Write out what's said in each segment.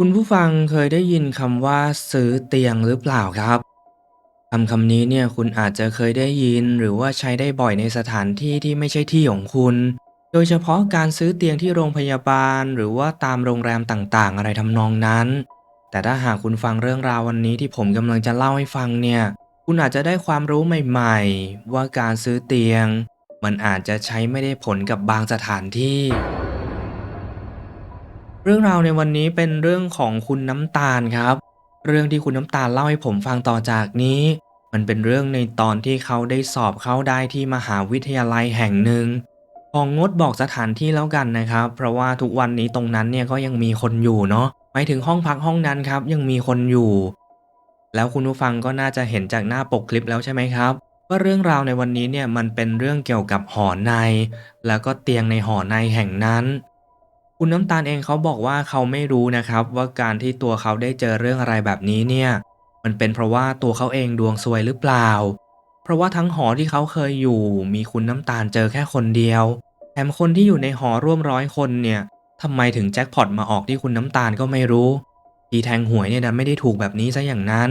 คุณผู้ฟังเคยได้ยินคำว่าซื้อเตียงหรือเปล่าครับคำคำนี้เนี่ยคุณอาจจะเคยได้ยินหรือว่าใช้ได้บ่อยในสถานที่ที่ไม่ใช่ที่ของคุณ โดยเฉพาะการซื้อเตียงที่โรงพยาบาล หรือว่าตามโรงแรมต่างๆ อะไรทำนองนั้น แต่ถ้าหากคุณฟังเรื่องราววันนี้ที่ผมกำลังจะเล่าให้ฟังเนี่ย คุณอาจจะได้ความรู้ใหม่ๆ ว่าการซื้อเตียง มันอาจจะใช้ไม่ได้ผลกับบางสถานที่ รื่องราวในวันนี้เป็นเรื่องของคุณน้ำตาลครับ เรื่องที่คุณน้ำตาลเล่าให้ผมฟังต่อจากนี้ มันเป็นเรื่องในตอนที่เขาได้สอบเข้าได้ที่มหาวิทยาลัยแห่งหนึ่งของงดบอกสถานที่แล้วกันนะครับ เพราะว่าทุกวันนี้ตรงนั้นเนี่ยก็ยังมีคนอยู่เนาะหมายถึงห้องพักห้องนั้นครับ ยังมีคนอยู่ แล้วคุณผู้ฟังก็น่าจะเห็นจากหน้าปกคลิปแล้วใช่ไหมครับว่าเรื่องราวในวันนี้เนี่ยมันเป็นเรื่องเกี่ยวกับหอใน แล้วก็เตียงในหอในแห่งนั้น คุณน้ำตาลเองเขาบอกว่าเขาไม่รู้นะครับ ว่าการที่ตัวเขาได้เจอเรื่องอะไรแบบนี้เนี่ย มันเป็นเพราะว่าตัวเขาเองดวงซวยหรือเปล่า เพราะว่าทั้งหอที่เขาเคยอยู่ มีคุณน้ำตาลเจอแค่คนเดียวแถมคนที่อยู่ในหอร่วมร้อยคนเนี่ยทำไมถึงแจ็คพอตมาออกที่คุณน้ำตาลก็ไม่รู้ทีแทงหวยเนี่ยดันไม่ได้ถูกแบบนี้ซะอย่างนั้น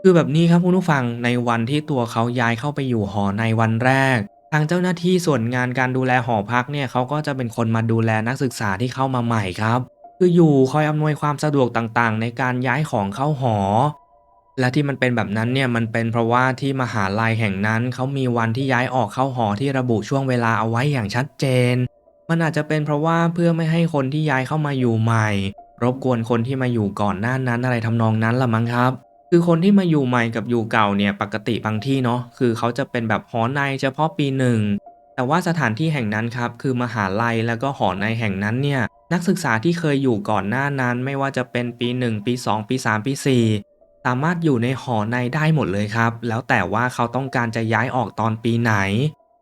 คือแบบนี้ครับคุณผู้ฟังในวันที่ตัวเขาย้ายเข้าไปอยู่หอในวันแรก ทางเจ้าหน้าที่ส่วนงานการดูแลหอพักเนี่ยเขาก็จะเป็นคนมาดูแลนักศึกษาที่เข้ามาใหม่ครับ คืออยู่คอยอำนวยความสะดวกต่างๆ ในการย้ายของเข้าหอ และที่มันเป็นแบบนั้นเนี่ยมันเป็นเพราะว่าที่มหาลัยแห่งนั้นเขามีวันที่ย้ายออกเข้าหอที่ระบุช่วงเวลาเอาไว้อย่างชัดเจน มันอาจจะเป็นเพราะว่าเพื่อไม่ให้คนที่ย้ายเข้ามาอยู่ใหม่ รบกวนคนที่มาอยู่ก่อนหน้านั้นอะไรทำนองนั้นละมั้งครับ คือคนที่มาอยู่ใหม่กับอยู่เก่าเนี่ยปกติบางที่เนาะคือเขาจะเป็นแบบหอในเฉพาะปีหนึ่งแต่ว่าสถานที่แห่งนั้นครับคือมหาลัยแล้วก็หอในแห่งนั้นเนี่ยนักศึกษาที่เคยอยู่ก่อนหน้านั้น ไม่ว่าจะเป็นปี 1 ปี 2 ปี 3 ปี 4 สามารถอยู่ในหอในได้หมดเลยครับ แล้วแต่ว่าเขาต้องการจะย้ายออกตอนปีไหน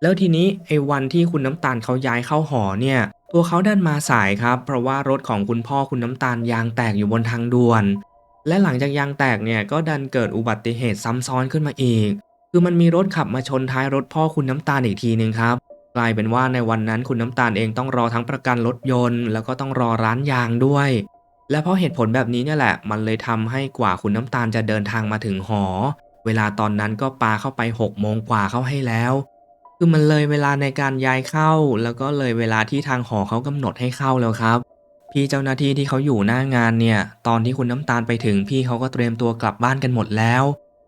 แล้วทีนี้ไอ้วันที่คุณน้ำตาลเขาย้ายเข้าหอเนี่ยตัวเขาดันมาสายครับ เพราะว่ารถของคุณพ่อคุณน้ำตาลยางแตกอยู่บนทางด่วน และหลังจากยางแตกเนี่ยก็ดันเกิดอุบัติเหตุซ้ำซ้อนขึ้นมาอีก คือมันมีรถขับมาชนท้ายรถพ่อคุณน้ำตาลอีกทีหนึ่งครับ กลายเป็นว่าในวันนั้นคุณน้ำตาลเองต้องรอทั้งประกันรถยนต์ แล้วก็ต้องรอร้านยางด้วย และเพราะเหตุผลแบบนี้เนี่ยแหละ มันเลยทำให้กว่าคุณน้ำตาลจะเดินทางมาถึงหอ เวลาตอนนั้นก็ปาเข้าไป6โมงกว่าเข้าให้แล้ว คือมันเลยเวลาในการย้ายเข้า แล้วก็เลยเวลาที่ทางหอเขากำหนดให้เข้าแล้วครับ พี่เจ้าหน้าที่ที่เขาอยู่หน้างานเนี่ย ตอนที่คุณน้ำตาลไปถึงพี่เขาก็เตรียมตัวกลับบ้านกันหมดแล้ว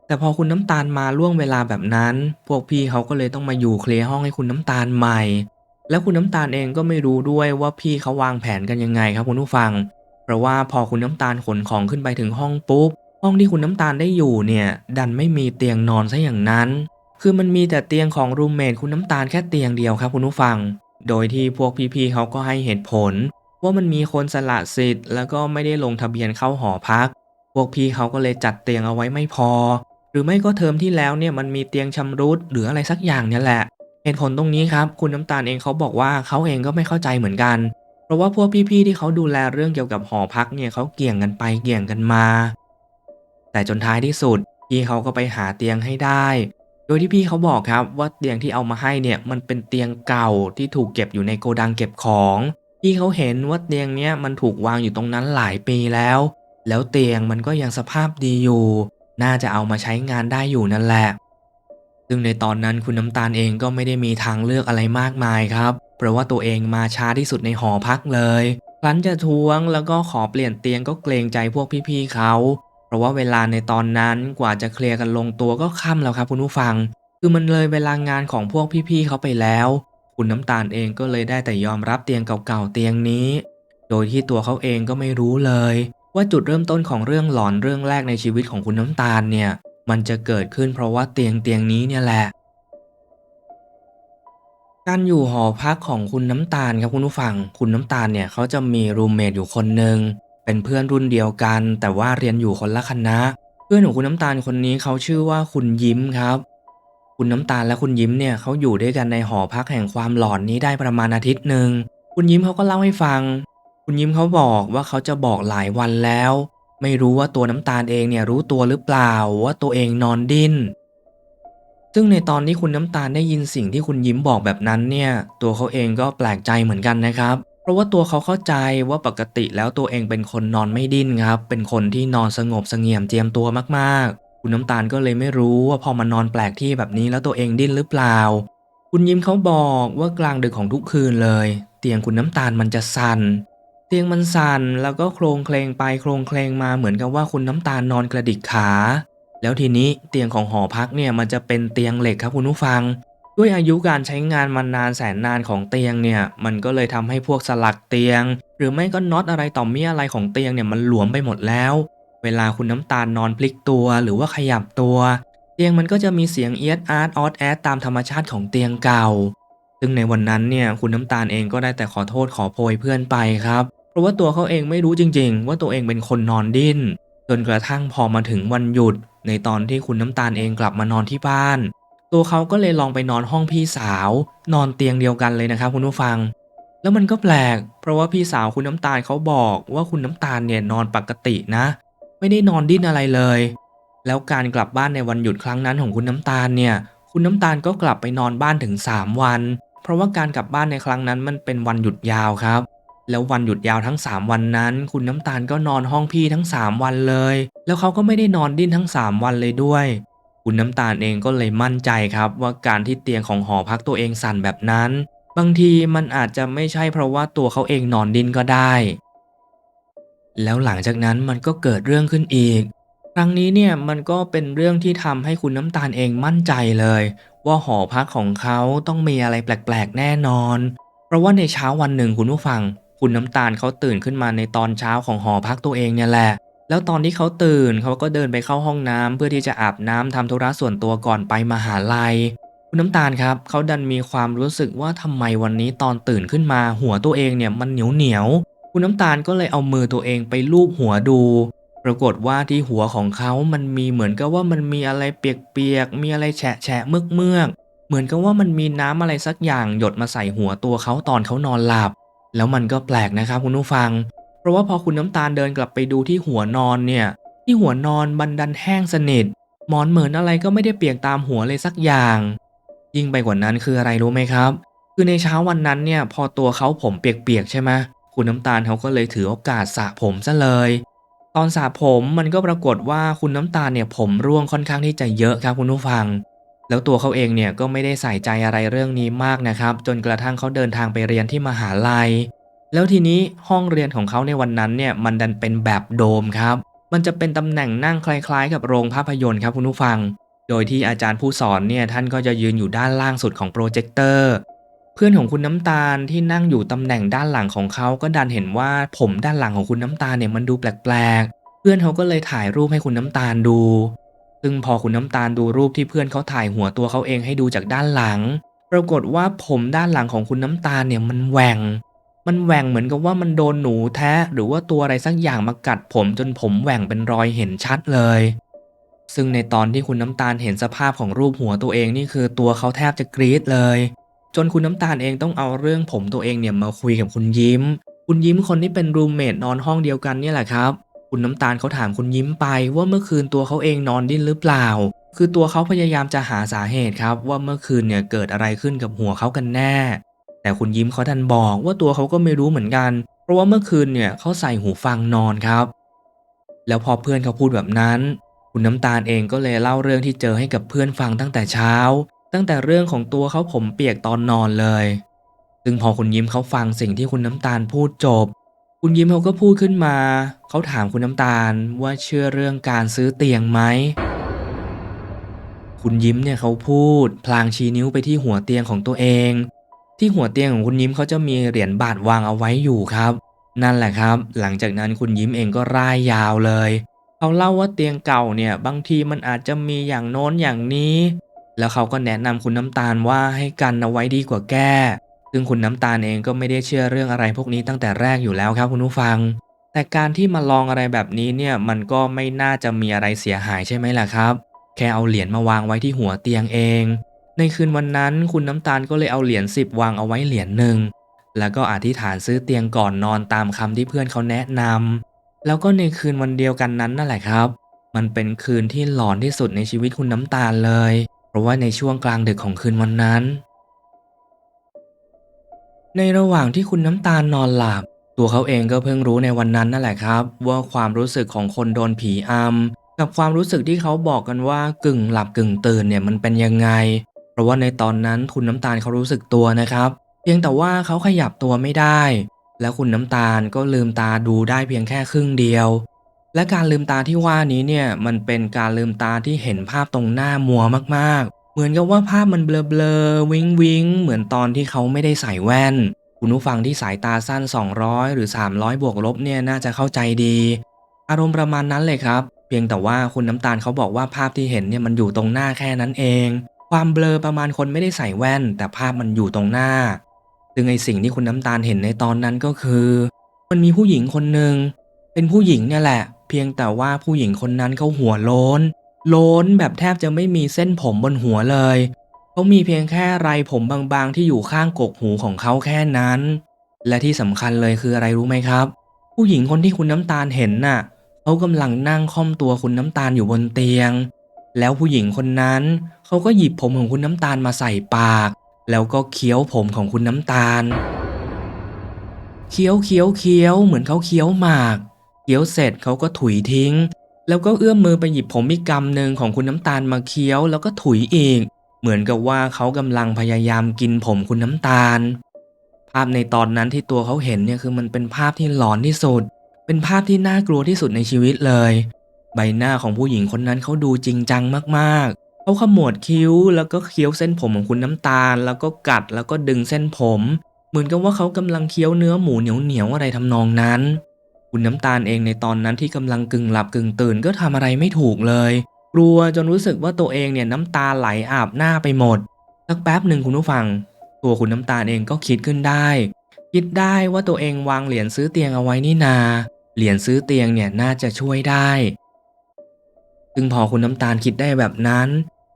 แต่พอคุณน้ำตาลมาล่วงเวลาแบบนั้น พวกพี่เขาก็เลยต้องมาอยู่เคลียร์ห้องให้คุณน้ำตาลใหม่ แล้วคุณน้ำตาลเองก็ไม่รู้ด้วยว่าพี่เขาวางแผนกันยังไงครับคุณผู้ฟัง เพราะว่าพอคุณน้ำตาลขนของขึ้นไปถึงห้องปุ๊บห้องที่คุณน้ำตาลได้อยู่เนี่ย ดันไม่มีเตียงนอนซะอย่างนั้น คือมันมีแต่เตียงของรูมเมทคุณน้ำตาลแค่เตียงเดียวครับคุณผู้ฟัง โดยที่พวกพี่ๆเขาก็ให้เหตุผล ว่ามันมีคนสละสิทธิ์ แล้วก็ไม่ได้ลงทะเบียนเข้าหอพัก พวกพี่เขาก็เลยจัดเตียงเอาไว้ไม่พอ หรือไม่ก็เทอมที่แล้วเนี่ยมันมีเตียงชำรุดหรืออะไรสักอย่างเนี่ยแหละ เหตุผลตรงนี้ครับ คุณน้ำตาลเองเขาบอกว่าเขาเองก็ไม่เข้าใจเหมือนกัน เพราะว่าพวกพี่ๆที่เขาดูแลเรื่องเกี่ยวกับหอพักเนี่ยเขาเกี่ยงกันไปเกี่ยงกันมา แต่จนท้ายที่สุดพี่เขาก็ไปหาเตียงให้ได้ โดยที่พี่เขาบอกครับว่าเตียงที่เอามาให้เนี่ยมันเป็นเตียงเก่าที่ถูกเก็บอยู่ในโกดังเก็บของ พี่เขาเห็นว่าเตียงเนี้ยมันถูกวางอยู่ตรงนั้นหลายปีแล้ว แล้วเตียงมันก็ยังสภาพดีอยู่ น่าจะเอามาใช้งานได้อยู่นั่นแหละ ซึ่งในตอนนั้นคุณน้ำตาลเองก็ไม่ได้มีทางเลือกอะไรมากมายครับ เพราะว่าตัวเองมาช้าที่สุดในหอพักเลยครั้นจะทวงแล้วก็ขอเปลี่ยนเตียงก็เกรงใจพวกพี่ๆเขาเพราะว่าเวลาในตอนนั้นกว่าจะเคลียร์กันลงตัวก็ค่ำแล้วครับคุณผู้ฟัง คือมันเลยเวลางานของพวกพี่ๆเขาไปแล้ว คุณน้ำตาลเองก็เลยได้แต่ยอมรับเตียงเก่าๆเตียงนี้ โดยที่ตัวเขาเองก็ไม่รู้เลย ว่าจุดเริ่มต้นของเรื่องหลอนเรื่องแรกในชีวิตของคุณน้ำตาลเนี่ย มันจะเกิดขึ้นเพราะว่าเตียงเตียงนี้เนี่ยแหละ การอยู่หอพักของคุณน้ำตาลครับคุณผู้ฟัง คุณน้ำตาลเนี่ยเขาจะมีรูมเมทอยู่คนหนึ่งเป็นเพื่อนรุ่นเดียวกัน แต่ว่าเรียนอยู่คนละคณะ เพื่อนของคุณน้ำตาลคนนี้เขาชื่อว่าคุณยิ้มครับ คุณน้ำตาลและคุณยิ้มเนี่ยเขาอยู่ด้วยกันในหอพักแห่งความหลอนนี้ได้ประมาณอาทิตย์หนึ่งคุณยิ้มเขาก็เล่าให้ฟัง คุณยิ้มเขาบอกว่าเขาจะบอกหลายวันแล้ว ไม่รู้ว่าตัวน้ำตาลเองเนี่ยรู้ตัวหรือเปล่าว่าตัวเองนอนดิ้นซึ่งในตอนที่คุณน้ำตาลได้ยินสิ่งที่คุณยิ้มบอกแบบนั้นเนี่ย ตัวเขาเองก็แปลกใจเหมือนกันนะครับ เพราะว่าตัวเขาเข้าใจว่าปกติแล้วตัวเองเป็นคนนอนไม่ดิ้นครับ เป็นคนที่นอนสงบเสงี่ยมเจียมตัวมากๆ คุณน้ำตาลก็เลยไม่รู้ว่าพอมานอนแปลกที่แบบนี้แล้วตัวเองดิ้นหรือเปล่า คุณยิ้มเขาบอกว่ากลางดึกของทุกคืนเลย เตียงคุณน้ำตาลมันจะสั่น เตียงมันสั่นแล้วก็โครงเคลงไปโครงเคลงมาเหมือนกับว่าคุณน้ำตาลนอนกระดิกขา แล้วทีนี้เตียงของหอพักเนี่ยมันจะเป็นเตียงเหล็กครับคุณผู้ฟัง ด้วยอายุการใช้งานมานานแสนนานของเตียงเนี่ยมันก็เลยทำให้พวกสลักเตียง หรือไม่ก็น็อตอะไรต่อมีอะไรของเตียงเนี่ยมันหลวมไปหมดแล้ว เวลาคุณน้ำตาลนอนพลิกตัวหรือว่าขยับตัว เตียงมันก็จะมีเสียงเอียดอาร์ตออดแอดตามธรรมชาติของเตียงเก่า ซึ่งในวันนั้นเนี่ยคุณน้ำตาลเองก็ได้แต่ขอโทษขอโพยเพื่อนไปครับ เพราะว่าตัวเขาเองไม่รู้จริง ๆ ว่าตัวเองเป็นคนนอนดิ้น จนกระทั่งพอมาถึงวันหยุด ในตอนที่คุณน้ำตาลเองกลับมานอนที่บ้าน ตัวเขาก็เลยลองไปนอนห้องพี่สาว นอนเตียงเดียวกันเลยนะครับคุณผู้ฟังแล้วมันก็แปลก เพราะว่าพี่สาวคุณน้ำตาลเขาบอกว่าคุณน้ำตาลเนี่ยนอนปกตินะ ไม่ได้นอนดิ้นอะไรเลย แล้วการกลับบ้านในวันหยุดครั้งนั้นของคุณน้ำตาลเนี่ย คุณน้ำตาลก็กลับไปนอนบ้านถึง 3 วัน เพราะว่าการกลับบ้านในครั้งนั้นมันเป็นวันหยุดยาวครับ แล้ววันหยุดยาวทั้ง 3 วันนั้น คุณน้ำตาลก็นอนห้องพี่ทั้ง 3 วันเลย แล้วเขาก็ไม่ได้นอนดิ้นทั้ง 3 วันเลยด้วย คุณน้ำตาลเองก็เลยมั่นใจครับ ว่าการที่เตียงของหอพักตัวเองสั่นแบบนั้น บางทีมันอาจจะไม่ใช่เพราะว่าตัวเขาเองนอนดิ้นก็ได้ แล้วหลังจากนั้นมันก็เกิดเรื่องขึ้นอีก ครั้งนี้เนี่ยมันก็เป็นเรื่องที่ทำให้คุณน้ำตาลเองมั่นใจเลย ว่าหอพักของเขาต้องมีอะไรแปลกๆแน่นอน เพราะว่าในเช้าวันหนึ่งคุณผู้ฟัง คุณน้ำตาลเขาตื่นขึ้นมาในตอนเช้าของหอพักตัวเองเนี่ยแหละ แล้วตอนที่เขาตื่นเขาก็เดินไปเข้าห้องน้ำเพื่อที่จะอาบน้ำทำธุระส่วนตัวก่อนไปมหาลัยคุณน้ำตาลครับเขาดันมีความรู้สึกว่าทำไมวันนี้ตอนตื่นขึ้นมาหัวตัวเองเนี่ยมันเหนียวเหนียว คุณน้ำตาลก็เลยเอามือตัวเองไปลูบหัวดู ปรากฏว่าที่หัวของเขามันมีเหมือนกับว่ามันมีอะไรเปียกๆ มีอะไรแฉะแฉะเมือกเมือกเหมือนกับว่ามันมีน้ำอะไรสักอย่างหยดมาใส่หัวตัวเขาตอนเขานอนหลับ แล้วมันก็แปลกนะครับคุณผู้ฟัง เพราะว่าพอคุณน้ำตาลเดินกลับไปดูที่หัวนอนเนี่ย ที่หัวนอนบันดันแห้งสนิทหมอนเหมือนอะไรก็ไม่ได้เปียกตามหัวเลยสักอย่าง ยิ่งไปกว่านั้นคืออะไรรู้ไหมครับ คือในเช้าวันนั้นเนี่ยพอตัวเขาผมเปียกๆใช่ไหม คุณน้ำตาลเขาก็เลยถือโอกาสสระผมซะเลย ตอนสระผมมันก็ปรากฏว่าคุณน้ำตาลเนี่ยผมร่วงค่อนข้างที่จะเยอะครับคุณผู้ฟัง แล้วตัวเขาเองเนี่ยก็ไม่ได้ใส่ใจอะไรเรื่องนี้มากนะครับ จนกระทั่งเขาเดินทางไปเรียนที่มหาลัย แล้วทีนี้ห้องเรียนของเขาในวันนั้นเนี่ยมันดันเป็นแบบโดมครับ มันจะเป็นตำแหน่งนั่งคล้ายๆ กับโรงภาพยนตร์ครับคุณผู้ฟัง โดยที่อาจารย์ผู้สอนเนี่ยท่านก็จะยืนอยู่ด้านล่างสุดของโปรเจคเตอร์ เพื่อนของคุณน้ำตาลที่นั่งอยู่ตำแหน่งด้านหลังของเขาก็ดันเห็นว่าผมด้านหลังของคุณน้ำตาลเนี่ยมันดูแปลกๆ เพื่อนเขาก็เลยถ่ายรูปให้คุณน้ำตาลดู ซึ่งพอคุณน้ำตาลดูรูปที่เพื่อนเขาถ่ายหัวตัวเขาเองให้ดูจากด้านหลัง ปรากฏว่าผมด้านหลังของคุณน้ำตาลเนี่ยมันแหว่ง มันแหว่งเหมือนกับว่ามันโดนหนูแทะหรือว่าตัวอะไรสักอย่างมากัดผมจนผมแหว่งเป็นรอยเห็นชัดเลยซึ่งในตอนที่คุณน้ำตาลเห็นสภาพของรูปหัวตัวเองนี่คือตัวเขาแทบจะกรี๊ดเลย จนคุณน้ำตาลเองต้องเอาเรื่องผมตัวเองเนี่ยมาคุยกับคุณยิ้ม คุณยิ้มคนที่เป็นรูมเมทนอนห้องเดียวกันเนี่ยแหละครับ คุณน้ำตาลเขาถามคุณยิ้มไปว่าเมื่อคืนตัวเขาเองนอนดิ้นหรือเปล่า คือตัวเขาพยายามจะหาสาเหตุครับ ว่าเมื่อคืนเนี่ยเกิดอะไรขึ้นกับหัวเขากันแน่ แต่คุณยิ้มเขาดันบอกว่าตัวเขาก็ไม่รู้เหมือนกัน เพราะว่าเมื่อคืนเนี่ยเขาใส่หูฟังนอนครับ แล้วพอเพื่อนเขาพูดแบบนั้น คุณน้ำตาลเองก็เลยเล่าเรื่องที่เจอให้กับเพื่อนฟังตั้งแต่เช้า ตั้งแต่เรื่องของตัวเขาผมเปียกตอนนอนเลย ซึ่งพอคุณยิ้มเขาฟังสิ่งที่คุณน้ำตาลพูดจบ คุณยิ้มเขาก็พูดขึ้นมา เขาถามคุณน้ำตาลว่าเชื่อเรื่องการซื้อเตียงไหม คุณยิ้มเนี่ยเขาพูด พลางชี้นิ้วไปที่หัวเตียงของตัวเอง ที่หัวเตียงของคุณยิ้มเขาจะมีเหรียญบาทวางเอาไว้อยู่ครับ นั่นแหละครับ หลังจากนั้นคุณยิ้มเองก็ร่ายยาวเลยเขาเล่าว่าเตียงเก่าเนี่ยบางทีมันอาจจะมีอย่างโน้นอย่างนี้ แล้วเขาก็แนะนำคุณน้ำตาลว่าให้กันเอาไว้ดีกว่าแก้ ซึ่งคุณน้ำตาลเองก็ไม่ได้เชื่อเรื่องอะไรพวกนี้ตั้งแต่แรกอยู่แล้วครับคุณผู้ฟัง แต่การที่มาลองอะไรแบบนี้เนี่ยมันก็ไม่น่าจะมีอะไรเสียหายใช่ไหมล่ะครับ แค่เอาเหรียญมาวางไว้ที่หัวเตียงเอง ในคืนวันนั้นคุณน้ำตาลก็เลยเอาเหรียญสิบวางเอาไว้เหรียญหนึ่งแล้วก็อธิษฐานซื้อเตียงก่อนนอนตามคำที่เพื่อนเขาแนะนำแล้วก็ในคืนวันเดียวกันนั้นนั่นแหละครับ มันเป็นคืนที่หลอนที่สุดในชีวิตคุณน้ำตาลเลย เพราะว่าในช่วงกลางดึกของคืนวันนั้น ในระหว่างที่คุณน้ำตาลนอนหลับ ตัวเขาเองก็เพิ่งรู้ในวันนั้นนั่นแหละครับ ว่าความรู้สึกของคนโดนผีอำกับความรู้สึกที่เขาบอกกันว่ากึ่งหลับกึ่งตื่นเนี่ยมันเป็นยังไง เพราะว่าในตอนนั้นคุณน้ำตาลเขารู้สึกตัวนะครับ เพียงแต่ว่าเขาขยับตัวไม่ได้ แล้วคุณน้ำตาลก็ลืมตาดูได้เพียงแค่ครึ่งเดียว และการลืมตาที่ว่านี้เนี่ยมันเป็นการลืมตาที่เห็นภาพตรงหน้ามัวมากๆ เหมือนกับว่าภาพมันเบลอๆวิงวิงเหมือนตอนที่เขาไม่ได้ใส่แว่น คุณผู้ฟังที่สายตาสั้น 200 หรือ 300 บวกลบเนี่ยน่าจะเข้าใจดี อารมณ์ประมาณนั้นเลยครับ เพียงแต่ว่าคุณน้ำตาลเขาบอกว่าภาพที่เห็นเนี่ยมันอยู่ตรงหน้าแค่นั้นเอง ความเบลอประมาณคนไม่ได้ใส่แว่น แต่ภาพมันอยู่ตรงหน้า ซึ่งไอสิ่งที่คุณน้ำตาลเห็นในตอนนั้นก็คือ มันมีผู้หญิงคนหนึ่งเป็นผู้หญิงเนี่ยแหละ พียงแต่ว่าผู้หญิงคนนั้นเขาหัวโล้น โล้นแบบแทบจะไม่มีเส้นผมบนหัวเลยเขามีเพียงแค่ไรผมบางๆ ที่อยู่ข้างกกหูของเขาแค่นั้น และที่สำคัญเลยคืออะไรรู้ไหมครับ ผู้หญิงคนที่คุณน้ำตาลเห็นน่ะเขากำลังนั่งค่อมตัวคุณน้ำตาลอยู่บนเตียง แล้วผู้หญิงคนนั้นเขาก็หยิบผมของคุณน้ำตาลมาใส่ปาก แล้วก็เคี้ยวผมของคุณน้ำตาล เคี้ยวเคี้ยวเคี้ยวเหมือนเขาเคี้ยวหมาก เคี้ยวเสร็จเขาก็ถุยทิ้ง แล้วก็เอื้อมมือไปหยิบผมอีกกำหนึ่งของคุณน้ำตาลมาเคี้ยวแล้วก็ถุยอีก เหมือนกับว่าเขากำลังพยายามกินผมคุณน้ำตาล ภาพในตอนนั้นที่ตัวเขาเห็นเนี่ยคือมันเป็นภาพที่หลอนที่สุด เป็นภาพที่น่ากลัวที่สุดในชีวิตเลย ใบหน้าของผู้หญิงคนนั้นเขาดูจริงจังมากๆ เขาขมวดคิ้วแล้วก็เคี้ยวเส้นผมของคุณน้ำตาล แล้วก็กัดแล้วก็ดึงเส้นผม เหมือนกับว่าเขากำลังเคี้ยวเนื้อหมูเหนียวๆอะไรทำนองนั้น คุณน้ำตาลเองในตอนนั้นที่กำลังกึ่งหลับกึ่งตื่นก็ทำอะไรไม่ถูกเลย กลัวจนรู้สึกว่าตัวเองเนี่ยน้ำตาไหลอาบหน้าไปหมดสักแป๊บหนึ่งคุณผู้ฟัง ตัวคุณน้ำตาลเองก็คิดขึ้นได้ คิดได้ว่าตัวเองวางเหรียญซื้อเตียงเอาไว้นี่นา เหรียญซื้อเตียงเนี่ยน่าจะช่วยได้ซึ่งพอคุณน้ำตาลคิดได้แบบนั้น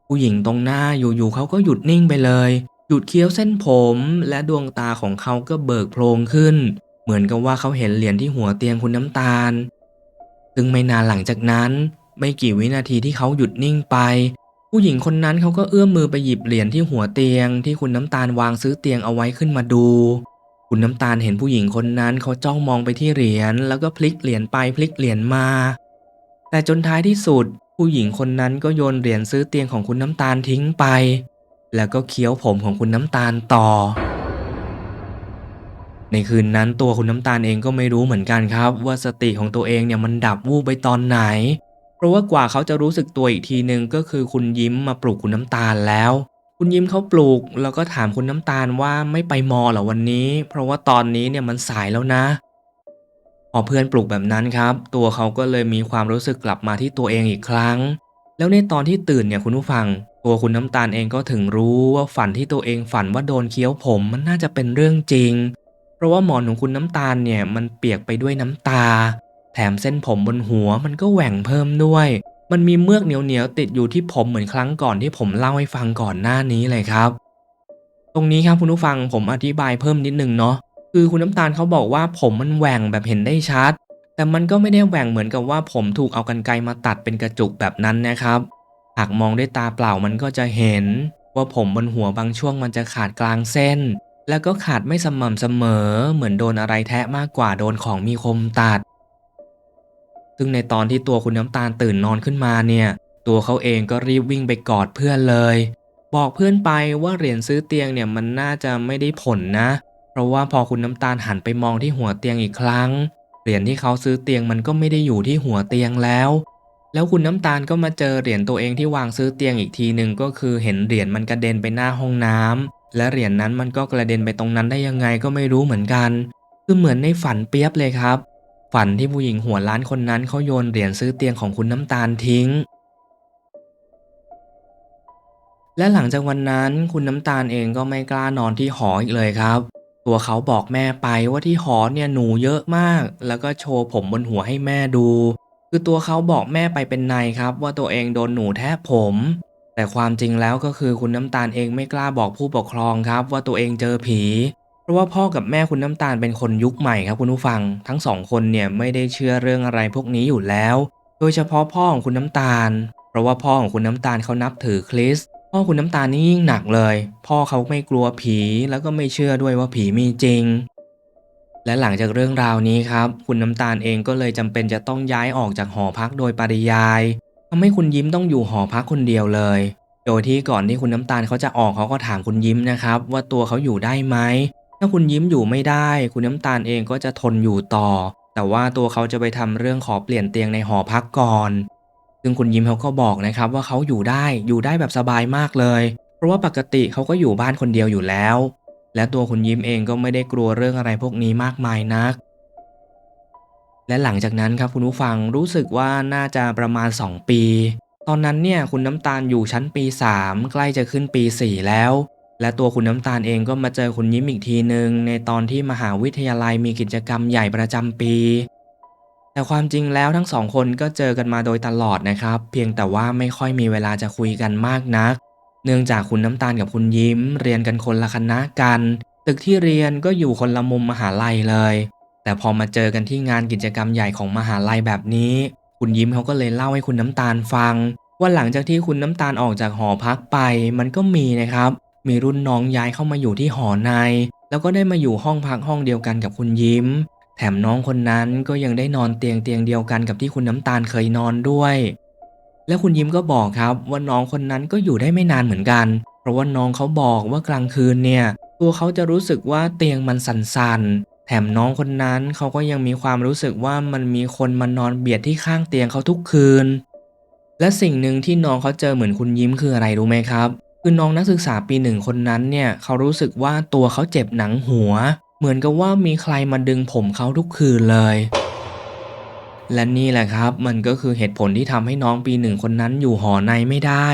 ผู้หญิงตรงหน้าอยู่ๆเขาก็หยุดนิ่งไปเลย หยุดเคี้ยวเส้นผมและดวงตาของเขาก็เบิกโพลงขึ้น เหมือนกับว่าเขาเห็นเหรียญที่หัวเตียงคุณน้ำตาล ซึ่งไม่นานหลังจากนั้น ไม่กี่วินาทีที่เขาหยุดนิ่งไป ผู้หญิงคนนั้นเขาก็เอื้อมมือไปหยิบเหรียญที่หัวเตียง ที่คุณน้ำตาลวางซื้อเตียงเอาไว้ขึ้นมาดู คุณน้ำตาลเห็นผู้หญิงคนนั้นเขาจ้องมองไปที่เหรียญแล้วก็พลิกเหรียญไปพลิกเหรียญมา แต่จนท้ายที่สุด ผู้หญิงคนนั้นก็โยนเหรียญซื้อเตียงของคุณน้ำตาลทิ้งไป แล้วก็เคี้ยวผมของคุณน้ำตาลต่อ ในคืนนั้นตัวคุณน้ำตาลเองก็ไม่รู้เหมือนกันครับ ว่าสติของตัวเองเนี่ยมันดับวูบไปตอนไหน เพราะว่ากว่าเขาจะรู้สึกตัวอีกทีหนึ่งก็คือคุณยิ้มมาปลุกคุณน้ำตาลแล้ว คุณยิ้มเขาปลุกแล้วก็ถามคุณน้ำตาลว่าไม่ไปมอเหรอวันนี้ เพราะว่าตอนนี้เนี่ยมันสายแล้วนะพอเพื่อนปลุกแบบนั้นครับ ตัวเขาก็เลยมีความรู้สึกกลับมาที่ตัวเองอีกครั้ง แล้วในตอนที่ตื่นเนี่ยคุณผู้ฟัง ตัวคุณน้ำตาลเองก็ถึงรู้ว่าฝันที่ตัวเองฝันว่าโดนเคี้ยวผมมันน่าจะเป็นเรื่องจริง ราะว่าหมอนของคุณน้ำตาลเนี่ยมันเปียกไปด้วยน้ำตา แถมเส้นผมบนหัวมันก็แหว่งเพิ่มด้วย มันมีเมือกเหนียวๆติดอยู่ที่ผมเหมือนครั้งก่อนที่ผมเล่าให้ฟังก่อนหน้านี้เลยครับ ตรงนี้ครับคุณผู้ฟังผมอธิบายเพิ่มนิดนึงเนาะคือคุณน้ำตาลเขาบอกว่าผมมันแหว่งแบบเห็นได้ชัด แต่มันก็ไม่ได้แหว่งเหมือนกับว่าผมถูกเอากรรไกรมาตัดเป็นกระจุกแบบนั้นนะครับ หากมองด้วยตาเปล่ามันก็จะเห็น ว่าผมบนหัวบางช่วงมันจะขาดกลางเส้น แล้วก็ขาดไม่สม่ำเสมอเหมือนโดนอะไรแทะมากกว่าโดนของมีคมตัด ซึ่งในตอนที่ตัวคุณน้ำตาลตื่นนอนขึ้นมาเนี่ย ตัวเขาเองก็รีบวิ่งไปกอดเพื่อนเลย บอกเพื่อนไปว่าเหรียญซื้อเตียงเนี่ยมันน่าจะไม่ได้ผลนะ เพราะว่าพอคุณน้ำตาลหันไปมองที่หัวเตียงอีกครั้ง เหรียญที่เขาซื้อเตียงมันก็ไม่ได้อยู่ที่หัวเตียงแล้ว แล้วคุณน้ำตาลก็มาเจอเหรียญตัวเองที่วางซื้อเตียงอีกทีหนึ่งก็คือเห็นเหรียญมันกระเด็นไปหน้าห้องน้ำ และเหรียญนั้นมันก็กระเด็นไปตรงนั้นได้ยังไงก็ไม่รู้เหมือนกัน คือเหมือนในฝันเปียบเลยครับ ฝันที่ผู้หญิงหัวล้านคนนั้นเขาโยนเหรียญซื้อเตียงของคุณน้ำตาลทิ้ง และหลังจากวันนั้นคุณน้ำตาลเองก็ไม่กล้านอนที่หออีกเลยครับ ตัวเขาบอกแม่ไปว่าที่หอเนี่ยหนูเยอะมาก แล้วก็โชว์ผมบนหัวให้แม่ดู คือตัวเขาบอกแม่ไปเป็นในครับ ว่าตัวเองโดนหนูแทะผม แต่ความจริงแล้วก็คือคุณน้ำตาลเองไม่กล้าบอกผู้ปกครองครับ ว่าตัวเองเจอผี เพราะว่าพ่อกับแม่คุณน้ำตาลเป็นคนยุคใหม่ครับคุณผู้ฟัง ทั้งสองคนเนี่ยไม่ได้เชื่อเรื่องอะไรพวกนี้อยู่แล้ว โดยเฉพาะพ่อของคุณน้ำตาล เพราะว่าพ่อของคุณน้ำตาลเขานับถือคริสพ่อคุณน้ำตาลนี่ยิ่งหนักเลย พ่อเขาไม่กลัวผีแล้วก็ไม่เชื่อด้วยว่าผีมีจริง และหลังจากเรื่องราวนี้ครับ คุณน้ำตาลเองก็เลยจำเป็นจะต้องย้ายออกจากหอพักโดยปริยาย ทำให้คุณยิ้มต้องอยู่หอพักคนเดียวเลย โดยที่ก่อนที่คุณน้ำตาลเขาจะออกเขาก็ถามคุณยิ้มนะครับ ว่าตัวเขาอยู่ได้ไหม ถ้าคุณยิ้มอยู่ไม่ได้ คุณน้ำตาลเองก็จะทนอยู่ต่อ แต่ว่าตัวเขาจะไปทำเรื่องขอเปลี่ยนเตียงในหอพักก่อน ซึ่งคุณยิ้มเขาก็บอกนะครับว่าเขาอยู่ได้อยู่ได้แบบสบายมากเลย เพราะว่าปกติเขาก็อยู่บ้านคนเดียวอยู่แล้ว และตัวคุณยิ้มเองก็ไม่ได้กลัวเรื่องอะไรพวกนี้มากมายนัก และหลังจากนั้นครับคุณผู้ฟังรู้สึกว่าน่าจะประมาณ 2 ปี ตอนนั้นเนี่ยคุณน้ำตาลอยู่ชั้นปี 3 ใกล้จะขึ้นปี 4 แล้ว และตัวคุณน้ำตาลเองก็มาเจอคุณยิ้มอีกทีหนึ่งในตอนที่มหาวิทยาลัยมีกิจกรรมใหญ่ประจำปี แต่ความจริงแล้วทั้งสองคนก็เจอกันมาโดยตลอดนะครับ เพียงแต่ว่าไม่ค่อยมีเวลาจะคุยกันมากนัก เนื่องจากคุณน้ำตาลกับคุณยิ้ม เรียนกันคนละคณะกัน ตึกที่เรียนก็อยู่คนละมุมมหาลัยเลย แต่พอมาเจอกันที่งานกิจกรรมใหญ่ของมหาลัยแบบนี้ คุณยิ้มเขาก็เลยเล่าให้คุณน้ำตาลฟัง ว่าหลังจากที่คุณน้ำตาลออกจากหอพักไป มันก็มีนะครับ มีรุ่นน้องย้ายเข้ามาอยู่ที่หอใน แล้วก็ได้มาอยู่ห้องพักห้องเดียวกันกับคุณยิ้ม แถมน้องคนนั้นก็ยังได้นอนเตียงเตียงเดียวกันกับที่คุณน้ำตาลเคยนอนด้วย และคุณยิ้มก็บอกครับว่าน้องคนนั้นก็อยู่ได้ไม่นานเหมือนกัน เพราะว่าน้องเขาบอกว่ากลางคืนเนี่ยตัวเขาจะรู้สึกว่าเตียงมันสั่นๆ แถมน้องคนนั้นเขาก็ยังมีความรู้สึกว่ามันมีคนมานอนเบียดที่ข้างเตียงเขาทุกคืน และสิ่งหนึ่งที่น้องเขาเจอเหมือนคุณยิ้มคืออะไรรู้ไหมครับ คือน้องนักศึกษาปีหนึ่งคนนั้นเนี่ยเขารู้สึกว่าตัวเขาเจ็บหนังหัว เหมือนกับว่ามีใครมาดึงผมเขาทุกคืนเลย และนี่แหละครับมันก็คือเหตุผลที่ทำให้น้องปีหนึ่งคนนั้นอยู่หอในไม่ได้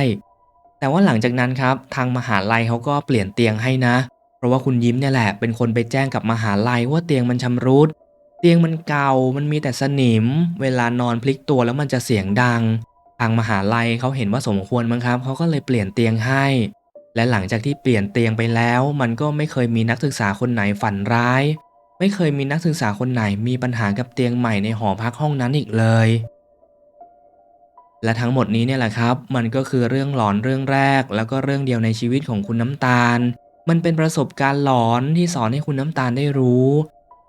แต่ว่าหลังจากนั้นครับทางมหาลัยเขาก็เปลี่ยนเตียงให้นะ ราะว่าคุณยิ้มเนี่ยแหละเป็นคนไปแจ้งกับมหาลัยว่าเตียงมันชำรุด เตียงมันเก่ามันมีแต่สนิม เวลานอนพลิกตัวแล้วมันจะเสียงดัง ทางมหาลัยเขาเห็นว่าสมควรมั้งครับเขาก็เลยเปลี่ยนเตียงให้ และหลังจากที่เปลี่ยนเตียงไปแล้ว มันก็ไม่เคยมีนักศึกษาคนไหนฝันร้าย ไม่เคยมีนักศึกษาคนไหนมีปัญหากับเตียงใหม่ในหอพักห้องนั้นอีกเลย และทั้งหมดนี้เนี่ยแหละครับ มันก็คือเรื่องหลอนเรื่องแรก แล้วก็เรื่องเดียวในชีวิตของคุณน้ำตาล มันเป็นประสบการณ์หลอนที่สอนให้คุณน้ำตาลได้รู้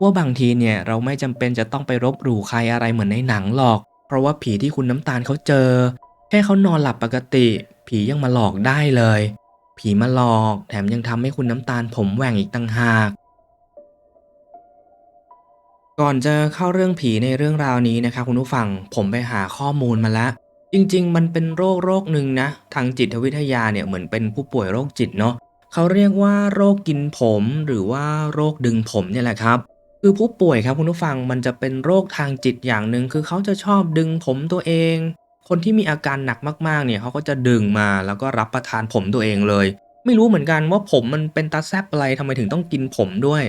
ว่าบางทีเนี่ยเราไม่จำเป็นจะต้องไปรบหลู่ใครอะไรเหมือนในหนังหรอก เพราะว่าผีที่คุณน้ำตาลเขาเจอ แค่เขานอนหลับปกติ ผียังมาหลอกได้เลย ผีมาหลอกแถมยังทำให้คุณน้ำตาลผมแหว่งอีกต่างหาก ก่อนจะเข้าเรื่องผีในเรื่องราวนี้นะครับคุณผู้ฟังผมไปหาข้อมูลมาแล้วจริงๆ มันเป็นโรคโรคหนึ่งนะ ทางจิตวิทยาเนี่ยเหมือนเป็นผู้ป่วยโรคจิตเนาะ เขาเรียกว่าโรคกินผมหรือว่าโรคดึงผมเนี่ยแหละครับ คือผู้ป่วยครับคุณผู้ฟังมันจะเป็นโรคทางจิตอย่างหนึ่งคือเขาจะชอบดึงผมตัวเอง คนที่มีอาการหนักมากๆเนี่ยเขาก็จะดึงมาแล้วก็รับประทานผมตัวเองเลย ไม่รู้เหมือนกันว่าผมมันเป็นตาแซบอะไรทำไมถึงต้องกินผมด้วย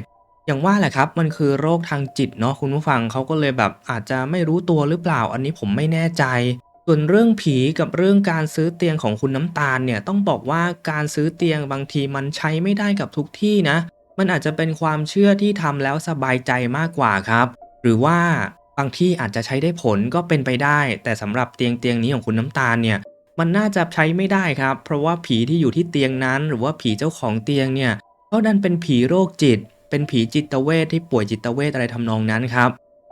อย่างว่าแหละครับมันคือโรคทางจิตเนาะคุณผู้ฟังเขาก็เลยแบบอาจจะไม่รู้ตัวหรือเปล่าอันนี้ผมไม่แน่ใจ ส่วนเรื่องผีกับเรื่องการซื้อเตียงของคุณน้ำตาลเนี่ยต้องบอกว่าการซื้อเตียงบางทีมันใช้ไม่ได้กับทุกที่นะ มันอาจจะเป็นความเชื่อที่ทำแล้วสบายใจมากกว่าครับ หรือว่าบางที่อาจจะใช้ได้ผลก็เป็นไปได้ แต่สำหรับเตียงเตียงนี้ของคุณน้ำตาลเนี่ยมันน่าจะใช้ไม่ได้ครับ เพราะว่าผีที่อยู่ที่เตียงนั้น หรือว่าผีเจ้าของเตียงเนี่ยเขาดันเป็นผีโรคจิต เป็นผีจิตเวทที่ป่วยจิตเวทอะไรทำนองนั้นครับ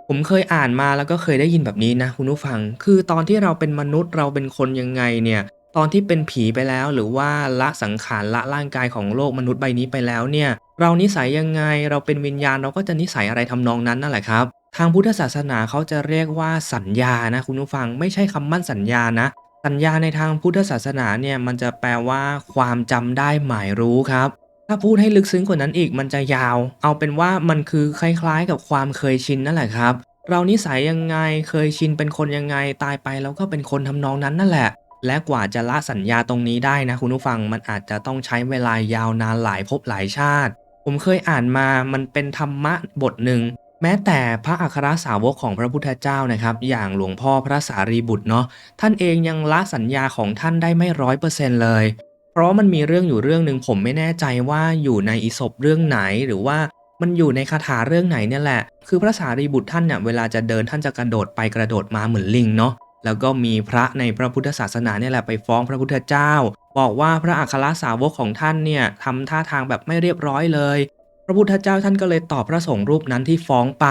ผมเคยอ่านมาแล้วก็เคยได้ยินแบบนี้นะคุณผู้ฟัง คือตอนที่เราเป็นมนุษย์เราเป็นคนยังไงเนี่ย ตอนที่เป็นผีไปแล้วหรือว่าละสังขารละร่างกายของโลกมนุษย์ใบนี้ไปแล้วเนี่ย เรานิสัยยังไงเราเป็นวิญญาณเราก็จะนิสัยอะไรทำนองนั้นนั่นแหละครับ ทางพุทธศาสนาเขาจะเรียกว่าสัญญานะคุณผู้ฟังไม่ใช่คำมั่นสัญญานะ สัญญาในทางพุทธศาสนาเนี่ยมันจะแปลว่า ความจำได้หมายรู้ครับ ถ้าพูดให้ลึกซึ้งกว่านั้นอีกมันจะยาว เอาเป็นว่ามันคือคล้ายๆ กับความเคยชินนั่นแหละครับ เรานิสัยยังไงเคยชินเป็นคนยังไงตายไปแล้วก็เป็นคนทำนองนั้นนั่นแหละ และกว่าจะละสัญญาตรงนี้ได้นะคุณผู้ฟังมันอาจจะต้องใช้เวลายาวนานหลายภพหลายชาติ ผมเคยอ่านมามันเป็นธรรมะบทหนึ่งแม้แต่พระอัครสาวกของพระพุทธเจ้านะครับ อย่างหลวงพ่อพระสารีบุตรเนาะท่านเองยังละสัญญาของท่านได้ไม่ร้อยเปอร์เซ็นต์เลย เพราะมันมีเรื่องอยู่เรื่องหนึ่งผมไม่แน่ใจว่าอยู่ในอิศบเรื่องไหนหรือว่ามันอยู่ในคาถาเรื่องไหนเนี่ยแหละ คือพระสารีบุตรท่านเนี่ยเวลาจะเดินท่านจะกระโดดไปกระโดดมาเหมือนลิงเนาะแล้วก็มีพระในพระพุทธศาสนาเนี่ยแหละไปฟ้องพระพุทธเจ้า บอกว่าพระอัครสาวกของท่านเนี่ยทำท่าทางแบบไม่เรียบร้อยเลย พระพุทธเจ้าท่านก็เลยตอบพระสงฆ์รูปนั้นที่ฟ้องไป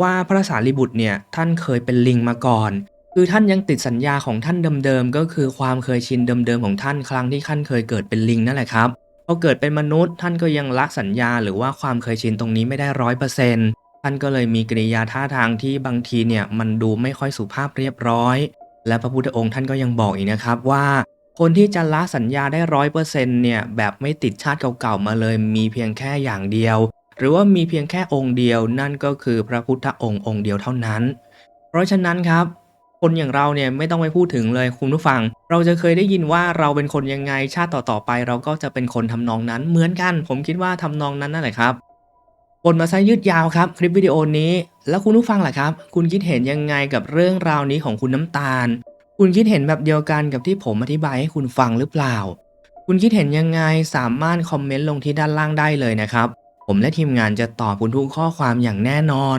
ว่าพระสารีบุตรเนี่ยท่านเคยเป็นลิงมาก่อน คือท่านยังติดสัญญาของท่านเดิมๆ ก็คือความเคยชินเดิมๆ ของท่านครั้งที่ท่านเคยเกิดเป็นลิงนั่นแหละครับพอเกิดเป็นมนุษย์ท่านก็ยังละสัญญาหรือว่าความเคยชินตรงนี้ไม่ได้ร้อยเปอร์เซ็นต์ท่านก็เลยมีกริยาท่าทางที่บางทีเนี่ยมันดูไม่ค่อยสุภาพเรียบร้อย และพระพุทธองค์ท่านก็ยังบอกอีกนะครับว่า คนที่จะละสัญญาได้ร้อยเปอร์เซ็นต์เนี่ยแบบไม่ติดชาติเก่าๆมาเลยมีเพียงแค่อย่างเดียว หรือว่ามีเพียงแค่องค์เดียวนั่นก็คือพระพุทธองค์องค์เดียวเท่านั้น เพราะฉะนั้นครับ คนอย่างเราเนี่ยไม่ต้องไปพูดถึงเลยคุณผู้ฟัง เราจะเคยได้ยินว่าเราเป็นคนยังไงชาติต่อๆไป เราก็จะเป็นคนทำนองนั้นเหมือนกัน ผมคิดว่าทำนองนั้นนั่นแหละครับบนมาซะยืดยาวครับ คลิปวิดีโอนี้ แล้วคุณผู้ฟังล่ะครับ คุณคิดเห็นยังไงกับเรื่องราวนี้ของคุณน้ำตาล คุณคิดเห็นแบบเดียวกันกับที่ผมอธิบายให้คุณฟังหรือเปล่า คุณคิดเห็นยังไงสามารถคอมเมนต์ลงที่ด้านล่างได้เลยนะครับ ผมและทีมงานจะตอบคุณทุกข้อความอย่างแน่นอน